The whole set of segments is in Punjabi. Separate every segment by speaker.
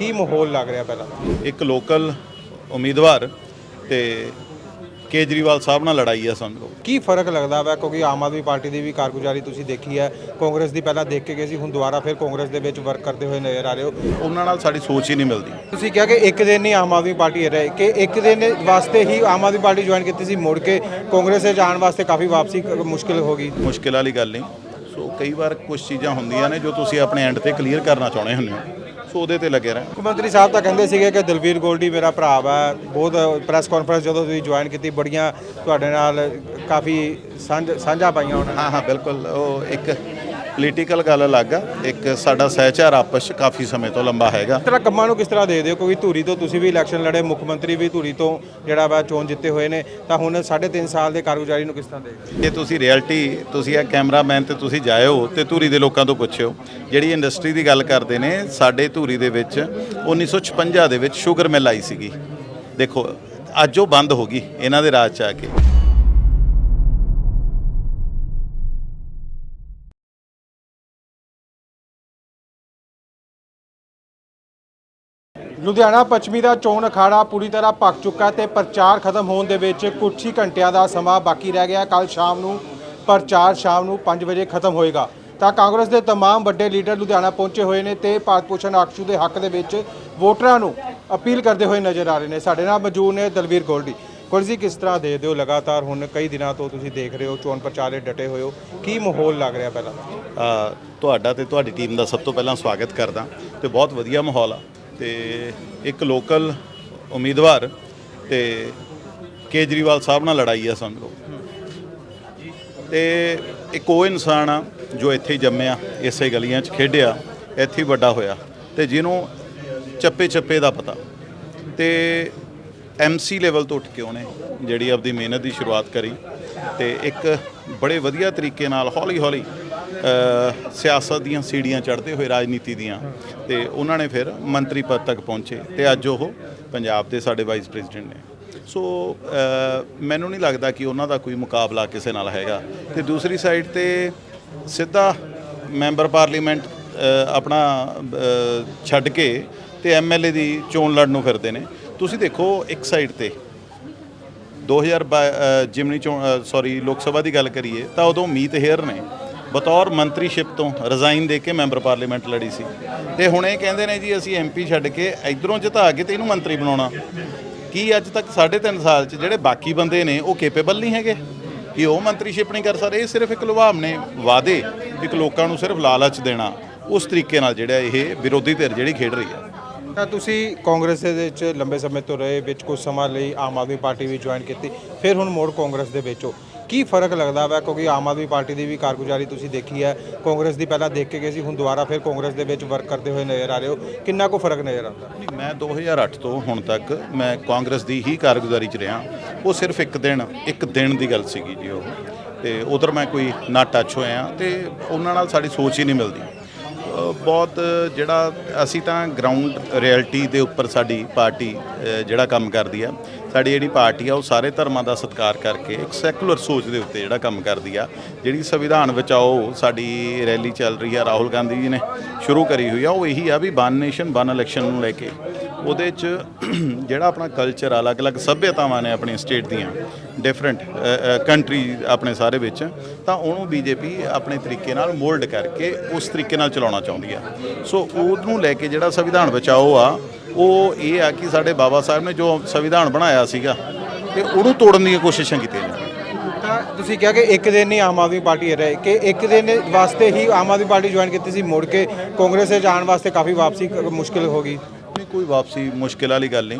Speaker 1: ਕੀ ਮਾਹੌਲ ਲੱਗ ਰਿਹਾ ਪਹਿਲਾਂ?
Speaker 2: ਇੱਕ ਲੋਕਲ ਉਮੀਦਵਾਰ ਤੇ ਕੇਜਰੀਵਾਲ ਸਾਹਿਬ ਨਾਲ ਲੜਾਈ ਆ ਸਮਝੋ
Speaker 1: ਕੀ ਫ਼ਰਕ ਲੱਗਦਾ ਵਾ? ਕਿਉਂਕਿ ਆਮ ਆਦਮੀ ਪਾਰਟੀ ਦੀ ਵੀ ਕਾਰਗੁਜ਼ਾਰੀ ਤੁਸੀਂ ਦੇਖੀ ਹੈ। ਕਾਂਗਰਸ ਦੀ ਪਹਿਲਾਂ ਦੇਖ ਕੇ ਗਏ ਸੀ ਹੁਣ ਦੁਬਾਰਾ ਫਿਰ ਕਾਂਗਰਸ ਦੇ ਵਿੱਚ ਵਰਕ ਕਰਦੇ ਹੋਏ ਨਜ਼ਰ ਆ ਰਹੇ ਹੋ।
Speaker 2: ਉਹਨਾਂ ਨਾਲ ਸਾਡੀ ਸੋਚ ਹੀ ਨਹੀਂ ਮਿਲਦੀ।
Speaker 1: ਤੁਸੀਂ ਕਿਹਾ ਕਿ ਇੱਕ ਦਿਨ ਨਹੀਂ ਆਮ ਆਦਮੀ ਪਾਰਟੀ ਰਹੇ ਕਿ ਇੱਕ ਦਿਨ ਵਾਸਤੇ ਹੀ ਆਮ ਆਦਮੀ ਪਾਰਟੀ ਜੁਆਇਨ ਕੀਤੀ ਸੀ ਮੁੜ ਕੇ ਕਾਂਗਰਸ ਵਿੱਚ ਆਉਣ ਵਾਸਤੇ ਕਾਫੀ ਵਾਪਸੀ ਮੁਸ਼ਕਿਲ ਹੋ ਗਈ।
Speaker 2: ਮੁਸ਼ਕਿਲ ਵਾਲੀ ਗੱਲ ਨਹੀਂ। ਸੋ ਕਈ ਵਾਰ ਕੁਝ ਚੀਜ਼ਾਂ ਹੁੰਦੀਆਂ ਨੇ ਜੋ ਤੁਸੀਂ ਆਪਣੇ ਐਂਡ ਤੇ ਕਲੀਅਰ ਕਰਨਾ ਚਾਹੁੰਦੇ ਹੁੰਦੇ ਹੋ। ਸੋ ਉਹਦੇ ਤੇ ਲੱਗੇ ਰਹਿ ਮੁੱਖ
Speaker 1: ਮੰਤਰੀ ਸਾਹਿਬ ਤਾਂ ਕਹਿੰਦੇ ਸੀਗੇ ਕਿ ਦਲਵੀਰ ਗੋਲਡੀ ਮੇਰਾ ਭਰਾ ਵਾ। ਬਹੁਤ ਪ੍ਰੈਸ ਕਾਨਫਰੰਸ ਜਦੋਂ ਤੁਸੀਂ ਜੁਆਇਨ ਕੀਤੀ ਬੜੀਆਂ ਤੁਹਾਡੇ ਨਾਲ ਕਾਫੀ ਸਾਂਝ ਸਾਂਝਾ ਪਾਈਆਂ ਉਹਨਾਂ
Speaker 2: ਹਾਂ ਹਾਂ ਬਿਲਕੁਲ। ਉਹ ਇੱਕ ਪੋਲੀਟੀਕਲ ਗੱਲ ਅਲੱਗ ਆ। ਇੱਕ ਸਾਡਾ ਸਹਿਚਾਰ ਆਪਸ 'ਚ ਕਾਫੀ ਸਮੇਂ ਤੋਂ ਲੰਬਾ ਹੈਗਾ। ਇਸ
Speaker 1: ਤਰ੍ਹਾਂ ਕੰਮਾਂ ਨੂੰ ਕਿਸ ਤਰ੍ਹਾਂ ਦੇ ਦਿਓ? ਕਿਉਂਕਿ ਧੂਰੀ ਤੋਂ ਤੁਸੀਂ ਵੀ ਇਲੈਕਸ਼ਨ ਲੜੇ ਮੁੱਖ ਮੰਤਰੀ ਵੀ ਧੂਰੀ ਤੋਂ ਜਿਹੜਾ ਵਾ ਚੋਣ ਜਿੱਤੇ ਹੋਏ ਨੇ ਤਾਂ ਹੁਣ 3.5 ਸਾਲ ਦੇ ਕਾਰਗੁਜ਼ਾਰੀ ਨੂੰ ਕਿਸ ਤਰ੍ਹਾਂ ਦੇਖਦੇ
Speaker 2: ਜੇ ਤੁਸੀਂ ਰਿਐਲਿਟੀ ਤੁਸੀਂ ਆ ਕੈਮਰਾਮੈਨ ਤੇ ਤੁਸੀਂ ਜਾਇਓ ਤੇ ਧੂਰੀ ਦੇ ਲੋਕਾਂ ਤੋਂ ਪੁੱਛਿਓ। ਜਿਹੜੀ ਇੰਡਸਟਰੀ ਦੀ ਗੱਲ ਕਰਦੇ ਨੇ ਸਾਡੇ ਧੂਰੀ ਦੇ ਵਿੱਚ 1956 ਦੇ ਵਿੱਚ ਸ਼ੂਗਰ ਮਿਲ ਆਈ ਸੀਗੀ। ਦੇਖੋ ਅੱਜ ਉਹ ਬੰਦ ਹੋ ਗਈ ਇਹਨਾਂ ਦੇ ਰਾਜ ਚ ਆ ਕੇ।
Speaker 1: ਲੁਧਿਆਣਾ ਪੱਛਮੀ ਦਾ ਚੋਣ ਅਖਾੜਾ ਪੂਰੀ ਤਰ੍ਹਾਂ ਪੱਕ ਚੁੱਕਾ ਤੇ ਪ੍ਰਚਾਰ ਖਤਮ ਹੋਣ ਦੇ ਵਿੱਚ ਕੁਝ ਹੀ ਘੰਟਿਆਂ ਦਾ ਸਮਾਂ ਬਾਕੀ ਰਹਿ ਗਿਆ ਕੱਲ ਸ਼ਾਮ ਨੂੰ ਪ੍ਰਚਾਰ ਸ਼ਾਮ ਨੂੰ 5 ਵਜੇ ਖਤਮ ਹੋਏਗਾ ਤਾਂ ਕਾਂਗਰਸ ਦੇ तमाम ਵੱਡੇ ਲੀਡਰ ਲੁਧਿਆਣਾ ਪਹੁੰਚੇ ਹੋਏ ਨੇ ਤੇ ਭਾਰਤ ਭੂਸ਼ਣ ਆਕਸ਼ੂ ਦੇ ਹੱਕ ਦੇ ਵਿੱਚ ਵੋਟਰਾਂ ਨੂੰ ਅਪੀਲ ਕਰਦੇ ਹੋਏ ਨਜ਼ਰ ਆ ਰਹੇ ਨੇ ਸਾਡੇ ਨਾਲ ਮੌਜੂਦ ਨੇ ਦਲਵੀਰ ਗੋਲਡੀ ਗੋਲਡੀ ਜੀ ਕਿਸ ਤਰ੍ਹਾਂ ਦੇ ਦਿਓ ਲਗਾਤਾਰ ਹੁਣ ਕਈ ਦਿਨਾਂ ਤੋਂ ਤੁਸੀਂ ਦੇਖ ਰਹੇ ਹੋ ਚੋਣ ਪ੍ਰਚਾਰੇ ਡਟੇ ਹੋਏ ਹੋ ਕੀ ਮਾਹੌਲ ਲੱਗ ਰਿਹਾ ਪਹਿਲਾਂ ਅ,
Speaker 2: ਤੁਹਾਡਾ ਤੇ ਤੁਹਾਡੀ ਟੀਮ ਦਾ ਸਭ ਤੋਂ ਪਹਿਲਾਂ ਸਵਾਗਤ ਕਰਦਾ ਤੇ ਬਹੁਤ ਵਧੀਆ ਮਾਹੌਲ ਆ ਤੇ ਇੱਕ ਲੋਕਲ ਉਮੀਦਵਾਰ ਤੇ ਕੇਜਰੀਵਾਲ ਸਾਹਿਬ ਨਾਲ ਲੜਾਈ ਆ ਸਮਝੋ ਤੇ ਇੱਕ ਉਹ ਇਨਸਾਨ ਆ ਜੋ ਇੱਥੇ ਹੀ ਜੰਮਿਆ, ਇਸੇ ਗਲੀਆਂ 'ਚ ਖੇਡਿਆ, ਇੱਥੇ ਹੀ ਵੱਡਾ ਹੋਇਆ ਤੇ ਜਿਹਨੂੰ ਚੱਪੇ ਚੱਪੇ ਦਾ ਪਤਾ। ਤੇ ਐਮਸੀ ਲੈਵਲ ਤੋਂ ਉੱਠ ਕੇ ਉਹਨੇ ਜਿਹੜੀ ਆਪਦੀ ਮਿਹਨਤ ਦੀ ਸ਼ੁਰੂਆਤ ਕਰੀ ਤੇ ਇੱਕ ਬੜੇ ਵਧੀਆ ਤਰੀਕੇ ਨਾਲ ਹੌਲੀ ਹੌਲੀ ਸਿਆਸਤ ਦੀਆਂ ਸੀੜੀਆਂ ਚੜ੍ਹਦੇ ਹੋਏ ਰਾਜਨੀਤੀ ਦੀਆਂ ਤੇ ਉਹਨਾਂ ਨੇ ਫਿਰ ਮੰਤਰੀ ਪਦ ਤੱਕ ਪਹੁੰਚੇ ਤੇ ਅੱਜ ਉਹ ਪੰਜਾਬ ਦੇ ਸਾਡੇ ਵਾਈਸ ਪ੍ਰੈਜ਼ੀਡੈਂਟ ਨੇ। ਸੋ ਮੈਨੂੰ ਨਹੀਂ ਲੱਗਦਾ ਕਿ ਉਹਨਾਂ ਦਾ ਕੋਈ ਮੁਕਾਬਲਾ ਕਿਸੇ ਨਾਲ ਹੈਗਾ। ਤੇ ਦੂਸਰੀ ਸਾਈਡ ਤੇ ਸਿੱਧਾ ਮੈਂਬਰ ਪਾਰਲੀਮੈਂਟ ਆਪਣਾ ਛੱਡ ਕੇ ਤੇ ਐਮਐਲਏ ਦੀ ਚੋਣ ਲੜਨ ਨੂੰ ਫਿਰਦੇ ਨੇ। ਤੁਸੀਂ ਦੇਖੋ ਇੱਕ ਸਾਈਡ ਤੇ 2000 ਅ, ਜਿਮਨੀ ਚੋਣ ਸੌਰੀ ਲੋਕ ਸਭਾ ਦੀ ਗੱਲ ਕਰੀਏ ਤਾਂ ਉਦੋਂ ਮੀਤ ਹੇਅਰ ਨੇ। ਬਤੌਰ ਮੰਤਰੀਸ਼ਿਪ ਤੋਂ ਰਿਜ਼ਾਈਨ ਦੇ ਕੇ ਮੈਂਬਰ ਪਾਰਲੀਮੈਂਟ ਲੜੀ ਸੀ। ਤੇ ਹੁਣ ਇਹ ਕਹਿੰਦੇ ਨੇ ਜੀ, ਅਸੀਂ ਐਮਪੀ ਛੱਡ ਕੇ ਇਧਰੋਂ ਜਿਤਾ ਕੇ ਤੇ ਇਹਨੂੰ ਮੰਤਰੀ ਬਣਾਉਣਾ। ਕੀ ਅੱਜ ਤੱਕ 3.5 ਸਾਲ ਚ ਜਿਹੜੇ ਬਾਕੀ ਬੰਦੇ ਨੇ, ਉਹ ਕੇਪੇਬਲ ਨਹੀਂ ਹੈਗੇ? ਕਿ ਉਹ ਮੰਤਰੀਸ਼ਿਪ ਨਹੀਂ ਕਰ ਸਕਦੇ, ਇਹ ਸਿਰਫ ਇੱਕ ਲੁਭਾਵਨੇ ਵਾਅਦੇ ਇੱਕ ਲੋਕਾਂ ਨੂੰ ਸਿਰਫ ਲਾਲਚ ਦੇਣਾ। ਉਸ ਤਰੀਕੇ ਨਾਲ ਜਿਹੜਾ ਇਹ ਵਿਰੋਧੀ ਧਿਰ ਜਿਹੜੀ ਖੇਡ ਰਹੀ ਹੈ
Speaker 1: ਤਾਂ ਤੁਸੀਂ ਕਾਂਗਰਸ ਦੇ ਵਿੱਚ ਲੰਬੇ ਸਮੇਂ ਤੋਂ ਰਹੇ, ਵਿੱਚ ਕੁਝ ਸਮਾਂ ਲਈ ਆਮ ਆਦਮੀ ਪਾਰਟੀ ਵੀ ਜੁਆਇਨ ਕੀਤੀ, ਫਿਰ ਹੁਣ ਮੋੜ ਕਾਂਗਰਸ ਦੇ ਵਿੱਚ ਹੋ। ਕੀ ਫ਼ਰਕ ਲੱਗਦਾ ਵਾ? ਕਿਉਂਕਿ ਆਮ ਆਦਮੀ ਪਾਰਟੀ ਦੀ ਵੀ ਕਾਰਗੁਜ਼ਾਰੀ ਤੁਸੀਂ ਦੇਖੀ ਹੈ। ਕਾਂਗਰਸ ਦੀ ਪਹਿਲਾਂ ਦੇਖ ਕੇ ਗਏ ਸੀ, ਹੁਣ ਦੁਬਾਰਾ ਫਿਰ ਕਾਂਗਰਸ ਦੇ ਵਿੱਚ ਵਰਕ ਕਰਦੇ ਹੋਏ ਨਜ਼ਰ ਆ ਰਹੇ ਹੋ। ਕਿੰਨਾ ਕੁ ਫ਼ਰਕ ਨਜ਼ਰ ਆਉਂਦਾ?
Speaker 2: ਨਹੀਂ, ਮੈਂ 2008 ਤੋਂ ਹੁਣ ਤੱਕ ਮੈਂ ਕਾਂਗਰਸ ਦੀ ਹੀ ਕਾਰਗੁਜ਼ਾਰੀ 'ਚ ਰਿਹਾ। ਉਹ ਸਿਰਫ ਇੱਕ ਦਿਨ ਇੱਕ ਦਿਨ ਦੀ ਗੱਲ ਸੀਗੀ ਜੀ ਉਹ। ਤੇ ਉਧਰ ਮੈਂ ਕੋਈ ਨਾ ਟੱਚ ਹੋਇਆ ਤੇ ਉਹਨਾਂ ਨਾਲ ਸਾਡੀ ਸੋਚ ਹੀ ਨਹੀਂ ਮਿਲਦੀ। ਬਹੁਤ ਜਿਹੜਾ ਅਸੀਂ ਤਾਂ ਗਰਾਊਂਡ ਰਿਐਲਿਟੀ ਦੇ ਉੱਪਰ ਸਾਡੀ ਪਾਰਟੀ ਜਿਹੜਾ ਕੰਮ ਕਰਦੀ ਆ, ਸਾਡੀ ਜਿਹੜੀ ਪਾਰਟੀ ਆ, ਉਹ ਸਾਰੇ ਧਰਮਾਂ ਦਾ ਸਤਿਕਾਰ ਕਰਕੇ ਇੱਕ ਸੈਕੂਲਰ ਸੋਚ ਦੇ ਉੱਤੇ ਜਿਹੜਾ ਕੰਮ ਕਰਦੀ ਆ, ਜਿਹੜੀ ਸੰਵਿਧਾਨ ਬਚਾਓ ਸਾਡੀ ਰੈਲੀ ਚੱਲ ਰਹੀ ਆ, ਰਾਹੁਲ ਗਾਂਧੀ ਜੀ ਨੇ ਸ਼ੁਰੂ ਕਰੀ ਹੋਈ ਆ, ਉਹ ਇਹੀ ਆ ਵੀ ਵਨ ਨੇਸ਼ਨ ਵਨ ਇਲੈਕਸ਼ਨ ਨੂੰ ਲੈ ਕੇ ਉਹਦੇ 'ਚ ਜਿਹੜਾ ਆਪਣਾ ਕਲਚਰ ਆ, ਅਲੱਗ-ਅਲੱਗ ਸੱਭਿਅਤਾਵਾਂ ਨੇ ਆਪਣੀ ਸਟੇਟ ਦੀਆਂ ਡਿਫਰੈਂਟ ਕੰਟਰੀ ਆਪਣੇ ਸਾਰੇ ਵਿੱਚ, ਤਾਂ ਉਹਨੂੰ ਬੀਜੇਪੀ ਆਪਣੇ ਤਰੀਕੇ ਨਾਲ ਮੋਲਡ ਕਰਕੇ ਉਸ ਤਰੀਕੇ ਨਾਲ ਚਲਾਉਣਾ ਚਾਹੁੰਦੀ ਆ। ਸੋ ਉਹਨੂੰ ਲੈ ਕੇ ਜਿਹੜਾ ਸੰਵਿਧਾਨ ਬਚਾਓ ਆ, ਉਹ ਇਹ ਆ ਕਿ ਸਾਡੇ ਬਾਬਾ ਸਾਹਿਬ ਨੇ ਜੋ ਸੰਵਿਧਾਨ ਬਣਾਇਆ ਸੀਗਾ, ਤੇ ਉਹਨੂੰ ਤੋੜਨ ਦੀਆਂ ਕੋਸ਼ਿਸ਼ਾਂ ਕੀਤੀਆਂ ਨੇ
Speaker 1: ਤਾਂ ਤੁਸੀਂ ਕਿਹਾ ਕਿ ਇੱਕ ਦਿਨ ਹੀ ਆਮ ਆਦਮੀ ਪਾਰਟੀ ਰਹੇ, ਕਿ ਇੱਕ ਦਿਨ ਵਾਸਤੇ ਹੀ ਆਮ ਆਦਮੀ ਪਾਰਟੀ ਜੁਆਇਨ ਕੀਤੀ ਸੀ, ਮੁੜ ਕੇ ਕਾਂਗਰਸ 'ਚ ਆਉਣ ਵਾਸਤੇ ਕਾਫੀ ਵਾਪਸੀ ਕ- ਮੁਸ਼ਕਿਲ ਹੋ ਗਈ।
Speaker 2: ਨਹੀਂ ਕੋਈ ਵਾਪਸੀ ਮੁਸ਼ਕਿਲ ਵਾਲੀ ਗੱਲ ਨਹੀਂ।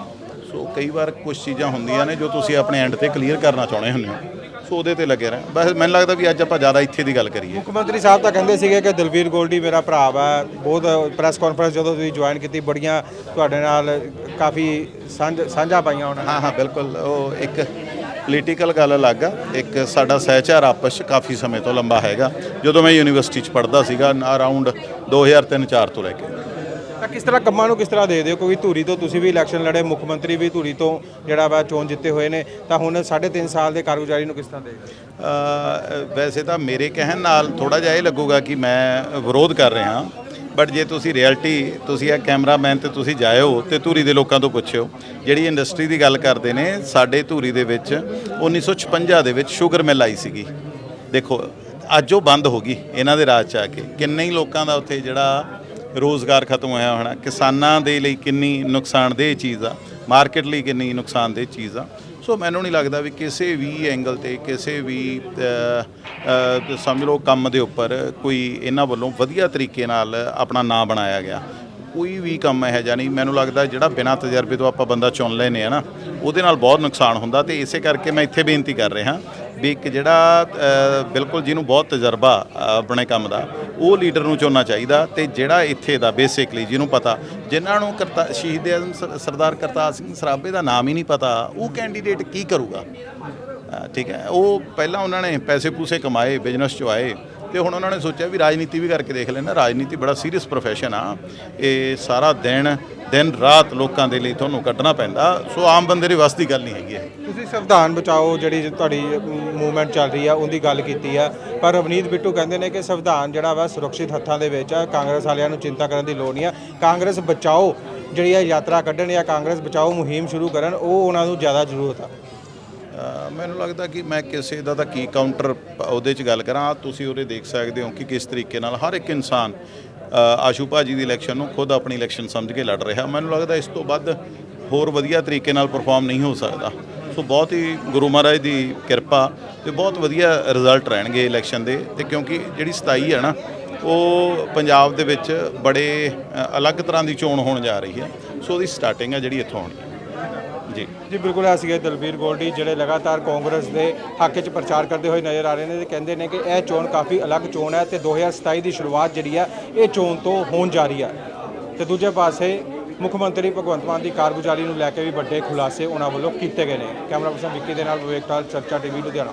Speaker 2: ਸੋ ਕਈ ਵਾਰ ਕੁਝ ਚੀਜ਼ਾਂ ਹੁੰਦੀਆਂ ਨੇ ਜੋ ਤੁਸੀਂ ਆਪਣੇ ਐਂਡ ਤੇ ਕਲੀਅਰ ਕਰਨਾ ਚਾਹੁੰਦੇ ਹੁੰਦੇ ਹੋ। ਸੋ ਉਹਦੇ ਤੇ ਲੱਗੇ ਰਹਿ ਬਸ ਮੈਨੂੰ ਲੱਗਦਾ ਵੀ ਅੱਜ ਆਪਾਂ ਜ਼ਿਆਦਾ ਇੱਥੇ ਦੀ ਗੱਲ ਕਰੀਏ।
Speaker 1: ਮੁੱਖ ਮੰਤਰੀ ਸਾਹਿਬ ਤਾਂ ਕਹਿੰਦੇ ਸੀਗੇ ਕਿ ਦਲਵੀਰ ਗੋਲਡੀ ਮੇਰਾ ਭਰਾ ਵਾ। ਬਹੁਤ ਪ੍ਰੈਸ ਕਾਨਫਰੰਸ ਜਦੋਂ ਤੁਸੀਂ ਜੁਆਇਨ ਕੀਤੀ ਬੜੀਆਂ ਤੁਹਾਡੇ ਨਾਲ ਕਾਫੀ ਸਾਂਝ ਸਾਂਝਾ ਪਾਈਆਂ ਉਹਨਾਂ ਨੇ। ਹਾਂ
Speaker 2: ਹਾਂ ਬਿਲਕੁਲ। ਉਹ ਇੱਕ ਪੋਲੀਟੀਕਲ ਗੱਲ ਅਲੱਗ ਆ। ਇੱਕ ਸਾਡਾ ਸਹਿਚਾਰ ਆਪਸ 'ਚ ਕਾਫੀ ਸਮੇਂ ਤੋਂ ਲੰਬਾ ਹੈਗਾ। ਜਦੋਂ ਮੈਂ ਯੂਨੀਵਰਸਿਟੀ 'ਚ ਪੜ੍ਹਦਾ ਸੀਗਾ ਅਰਾਊਂਡ 2003-4 ਤੋਂ ਲੈ ਕੇ।
Speaker 1: ਤਾਂ ਕਿਸ ਤਰ੍ਹਾਂ ਕੰਮਾਂ ਨੂੰ ਕਿਸ ਤਰ੍ਹਾਂ ਦੇ ਦਿਓ? ਕਿਉਂਕਿ ਧੂਰੀ ਤੋਂ ਤੁਸੀਂ ਵੀ ਇਲੈਕਸ਼ਨ ਲੜੇ ਮੁੱਖ ਮੰਤਰੀ ਵੀ ਧੂਰੀ ਤੋਂ ਜਿਹੜਾ ਵਾ ਚੋਣ ਜਿੱਤੇ ਹੋਏ ਨੇ ਤਾਂ ਹੁਣ 3.5 ਸਾਲ ਦੇ ਕਾਰਗੁਜ਼ਾਰੀ ਨੂੰ ਕਿਸ ਤਰ੍ਹਾਂ ਦੇਖਦੇ
Speaker 2: ਅ, ਵੈਸੇ ਤਾਂ ਮੇਰੇ ਕਹਿਣ ਨਾਲ ਥੋੜਾ ਜਿਹਾ ਇਹ ਲੱਗੂਗਾ ਕਿ ਮੈਂ ਵਿਰੋਧ ਕਰ ਰਿਹਾ ਬਟ ਜੇ ਤੁਸੀਂ ਰਿਐਲਿਟੀ ਤੁਸੀਂ ਇਹ ਕੈਮਰਾਮੈਨ ਤੇ ਤੁਸੀਂ ਜਾਇਓ ਤੇ ਧੂਰੀ ਦੇ ਲੋਕਾਂ ਤੋਂ ਪੁੱਛਿਓ। ਜਿਹੜੀ ਇੰਡਸਟਰੀ ਦੀ ਗੱਲ ਕਰਦੇ ਨੇ ਸਾਡੇ ਧੂਰੀ ਦੇ ਵਿੱਚ 1956 ਦੇ ਵਿੱਚ ਸ਼ੂਗਰ ਮਿਲ ਆਈ ਸੀਗੀ। ਦੇਖੋ ਅੱਜ ਉਹ ਬੰਦ ਹੋ ਗਈ ਇਹਨਾਂ ਦੇ ਰਾਜ ਚ ਆ ਕੇ। ਕਿੰਨੇ ਹੀ ਲੋਕਾਂ ਦਾ ਉੱਥੇ ਜਿਹੜਾ ਰੋਜ਼ਗਾਰ ਖਤਮ ਹੋਇਆ ਹੋਣਾ, ਕਿਸਾਨਾਂ ਦੇ ਲਈ ਕਿੰਨੀ ਨੁਕਸਾਨਦੇਹ ਚੀਜ਼ ਆ, ਮਾਰਕੀਟ ਲਈ ਕਿੰਨੀ ਨੁਕਸਾਨਦੇਹ ਚੀਜ਼ ਆ। ਸੋ ਮੈਨੂੰ ਨਹੀਂ ਲੱਗਦਾ ਵੀ ਕਿਸੇ ਵੀ ਐਂਗਲ ਤੇ, ਕਿਸੇ ਵੀ ਸਮਝ ਲਓ ਕੰਮ ਦੇ ਉੱਪਰ ਕੋਈ ਇਹਨਾਂ ਵੱਲੋਂ ਵਧੀਆ ਤਰੀਕੇ ਨਾਲ ਆਪਣਾ ਨਾਂ ਬਣਾਇਆ ਗਿਆ। ਕੋਈ ਵੀ ਕੰਮ ਇਹੋ ਜਿਹਾ ਨਹੀਂ, ਮੈਨੂੰ ਲੱਗਦਾ ਜਿਹੜਾ ਬਿਨਾਂ ਤਜਰਬੇ ਤੋਂ ਆਪਾਂ ਬੰਦਾ ਚੁਣ ਲੈਨੇ ਆ ਨਾ, ਉਹਦੇ ਨਾਲ ਬਹੁਤ ਨੁਕਸਾਨ ਹੁੰਦਾ ਤੇ ਇਸੇ ਕਰਕੇ ਮੈਂ ਇੱਥੇ ਬੇਨਤੀ ਕਰ ਰਿਹਾ। ਵੀ ਇੱਕ ਜਿਹੜਾ ਬਿਲਕੁਲ ਜਿਹਨੂੰ ਬਹੁਤ ਤਜਰਬਾ ਆਪਣੇ ਕੰਮ ਦਾ, ਉਹ ਲੀਡਰ ਨੂੰ ਚੁਣਨਾ ਚਾਹੀਦਾ ਤੇ ਜਿਹੜਾ ਇੱਥੇ ਦਾ ਬੇਸਿਕਲੀ ਜਿਹਨੂੰ ਪਤਾ, ਜਿਨ੍ਹਾਂ ਨੂੰ ਕਰਤਾ, ਸ਼ਹੀਦ ਆਜ਼ਮ ਸਰਦਾਰ ਕਰਤਾਰ ਸਿੰਘ ਸਰਾਭੇ ਦਾ ਨਾਮ ਹੀ ਨਹੀਂ ਪਤਾ, ਉਹ ਕੈਂਡੀਡੇਟ ਕੀ ਕਰੂਗਾ? ਠੀਕ ਹੈ, ਉਹ ਪਹਿਲਾਂ ਉਹਨਾਂ ਨੇ ਪੈਸੇ ਪੂਸੇ ਕਮਾਏ ਬਿਜ਼ਨਸ ਚ ਆਏ ਤੇ ਹੁਣ ਉਹਨਾਂ ਨੇ ਸੋਚਿਆ ਵੀ ਰਾਜਨੀਤੀ ਵੀ ਕਰਕੇ ਦੇਖ ਲੈਣਾ ਰਾਜਨੀਤੀ ਬੜਾ ਸੀਰੀਅਸ ਪ੍ਰੋਫੈਸ਼ਨ ਆ। ਇਹ ਸਾਰਾ ਦਿਨ ਦਿਨ ਰਾਤ ਲੋਕਾਂ ਦੇ ਲਈ ਤੁਹਾਨੂੰ ਕੱਢਣਾ ਪੈਂਦਾ। ਸੋ ਆਮ ਬੰਦੇ ਦੀ ਵੱਸ ਦੀ ਗੱਲ ਨਹੀਂ ਹੈਗੀ ਇਹ।
Speaker 1: ਤੁਸੀਂ ਸੰਵਿਧਾਨ ਬਚਾਓ, ਜਿਹੜੀ ਤੁਹਾਡੀ ਮੂਵਮੈਂਟ ਚੱਲ ਰਹੀ ਆ, ਉਹਦੀ ਗੱਲ ਕੀਤੀ ਆ। ਪਰ ਰਵਨੀਤ ਬਿੱਟੂ ਕਹਿੰਦੇ ਨੇ ਕਿ ਸੰਵਿਧਾਨ ਜਿਹੜਾ ਵਾ ਸੁਰੱਖਿਅਤ ਹੱਥਾਂ ਦੇ ਵਿੱਚ ਆ। ਕਾਂਗਰਸ ਵਾਲਿਆਂ ਨੂੰ ਚਿੰਤਾ ਕਰਨ ਦੀ ਲੋੜ ਨਹੀਂ ਆ। ਕਾਂਗਰਸ ਬਚਾਓ, ਜਿਹੜੀ ਆ ਯਾਤਰਾ ਕੱਢਣ ਜਾਂ ਕਾਂਗਰਸ ਬਚਾਓ ਮੁਹਿੰਮ ਸ਼ੁਰੂ ਕਰਨ, ਉਹ ਉਹਨਾਂ ਨੂੰ ਜ਼ਿਆਦਾ ਜ਼ਰੂਰਤ ਆ।
Speaker 2: ਮੈਨੂੰ ਲੱਗਦਾ ਕਿ ਮੈਂ ਕਿਸੇ ਦਾ ਤਾਂ ਕੀ ਕਾਊਂਟਰ ਉਹਦੇ 'ਚ ਗੱਲ ਕਰਾਂ। ਤੁਸੀਂ ਉਹਦੇ ਦੇਖ ਸਕਦੇ ਹੋ ਕਿ ਕਿਸ ਤਰੀਕੇ ਨਾਲ ਹਰ ਇੱਕ ਇਨਸਾਨ ਅ, ਆਸ਼ੂ ਭਾਜੀ ਦੀ ਇਲੈਕਸ਼ਨ ਨੂੰ ਖੁਦ ਆਪਣੀ ਇਲੈਕਸ਼ਨ ਸਮਝ ਕੇ ਲੜ ਰਿਹਾ। ਮੈਨੂੰ ਲੱਗਦਾ ਇਸ ਤੋਂ ਵੱਧ ਹੋਰ ਵਧੀਆ ਤਰੀਕੇ ਨਾਲ ਪਰਫਾਰਮ ਨਹੀਂ ਹੋ ਸਕਦਾ। ਸੋ ਬਹੁਤ ਹੀ ਗੁਰੂ ਮਹਾਰਾਜ ਦੀ ਕਿਰਪਾ ਤੇ ਬਹੁਤ ਵਧੀਆ ਰਿਜ਼ਲਟ ਰਹਿਣਗੇ ਇਲੈਕਸ਼ਨ ਦੇ। ਤੇ ਕਿਉਂਕਿ ਜਿਹੜੀ 27 ਹੈ ਨਾ ਉਹ ਪੰਜਾਬ ਦੇ ਵਿੱਚ ਬੜੇ ਅਲੱਗ ਤਰ੍ਹਾਂ ਦੀ ਚੋਣ ਹੋਣ ਜਾ ਰਹੀ ਹੈ। ਸੋ ਉਹਦੀ ਸਟਾਰਟਿੰਗ ਹੈ ਜਿਹੜੀ ਇੱਥੋਂ ਹੋਣੀ ਹੈ। ਜੀ
Speaker 1: ਜੀ, ਬਿਲਕੁਲ ਆ ਸੀਗੇ ਦਲਬੀਰ ਗੋਲਡੀ, ਜਿਹੜੇ ਲਗਾਤਾਰ ਕਾਂਗਰਸ ਦੇ ਹੱਕ 'ਚ ਪ੍ਰਚਾਰ ਕਰਦੇ ਹੋਏ ਨਜ਼ਰ ਆ ਰਹੇ ਨੇ ਤੇ ਕਹਿੰਦੇ ਨੇ ਕਿ ਇਹ ਚੋਣ ਕਾਫੀ ਅਲੱਗ ਚੋਣ ਹੈ ਤੇ 2027 ਦੀ ਸ਼ੁਰੂਆਤ ਜਿਹੜੀ ਹੈ, ਇਹ ਚੋਣ ਤੋਂ ਹੋਣ ਜਾ ਰਹੀ ਹੈ। ਤੇ ਦੂਜੇ ਪਾਸੇ, ਮੁੱਖ ਮੰਤਰੀ ਭਗਵੰਤ ਮਾਨ ਦੀ ਕਾਰਗੁਜ਼ਾਰੀ ਨੂੰ ਲੈ ਕੇ ਵੀ ਵੱਡੇ ਖੁਲਾਸੇ ਉਹਨਾਂ ਵੱਲੋਂ ਕੀਤੇ ਗਏ ਨੇ। ਕੈਮਰਾ ਪਰਸਨ ਵਿੱਕੀ ਦੇ ਨਾਲ ਵਿਵੇਕ ਟਾਲ ਚਰਚਾ ਟੀਵੀ, ਲੁਧਿਆਣਾ।